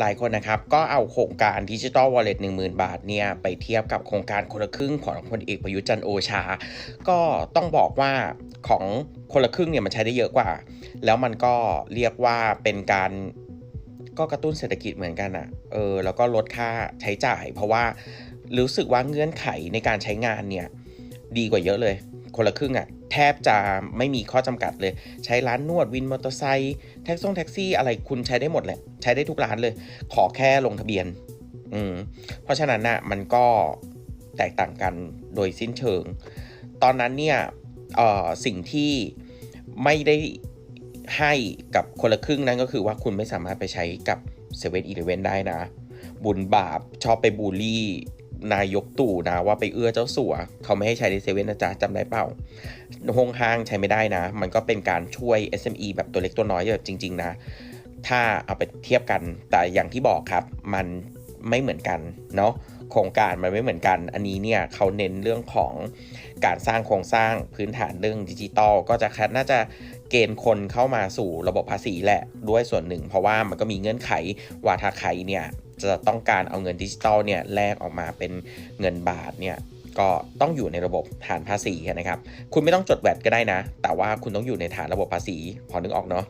หลายคนนะครับก็เอาโครงการดิจิ t a ลวอลเล็ตหนึ่งหมื่นบาทเนี่ยไปเทียบกับโครงการคนละครึ่งของพลเอกประยุทธ์จันโอชา ก็ต้องบอกว่าของคนละครึ่งเนี่ยมันใช้ได้เยอะกว่า แล้วมันก็เรียกว่าเป็นการก็กระตุ้นเศรษฐกิจเหมือนกันอะ่ะ เออ แล้วก็ลดค่าใช้จ่าย เพราะว่ารู้สึกว่าเงื่อนไขในการใช้งานเนี่ย ดีกว่าเยอะเลย คนละครึ่งอะ่ะ แทบจะไม่มีข้อจำกัดเลย ใช้ร้านนวดวินมอเตอร์ไซค์แท็กซ่งแท็กซี่อะไรคุณใช้ได้หมดแหละ ใช้ได้ทุกร้านเลย ขอแค่ลงทะเบียน อืมเพราะฉะนั้นน่ะมันก็แตกต่างกันโดยสิ้นเชิง ตอนนั้นเนี่ยเอ่อสิ่งที่ไม่ได้ให้กับคนละครึ่งนั้นก็คือว่าคุณไม่สามารถไปใช้กับเซเว่นอีเลเวนได้นะ บุญบาปชอบไปบูลลี่ นายกตู่นะว่าไปเอื้อเจ้าสัว เขาไม่ให้ใช้ในเซเว่นนะจ๊ะจำได้เปล่าห้องห้างใช้ไม่ได้นะ มันก็เป็นการช่วย SME แบบตัวเล็กตัวน้อยแบบจริง ๆ นะ ถ้าเอาไปเทียบกันแต่อย่างที่บอกครับ มันไม่เหมือนกันเนาะโครงการมันไม่เหมือนกัน อันนี้เนี่ยเขาเน้นเรื่องของการสร้างโครงสร้างพื้นฐานเรื่องดิจิตอลก็จะคน่าจะเกณฑ์คนเข้ามาสู่ระบบภาษีแหละด้วยส่วนหนึ่ง เพราะว่ามันก็มีเงื่อนไขว่าถ้าใครเนี่ย จะต้องการเอาเงินดิจิตอลเนี่ยแลกออกมาเป็นเงินบาทเนี่ยก็ต้องอยู่ในระบบฐานภาษีนะครับ คุณไม่ต้องจดแวดก็ได้นะ แต่ว่าคุณต้องอยู่ในฐานระบบภาษี พอนึกออกเนาะ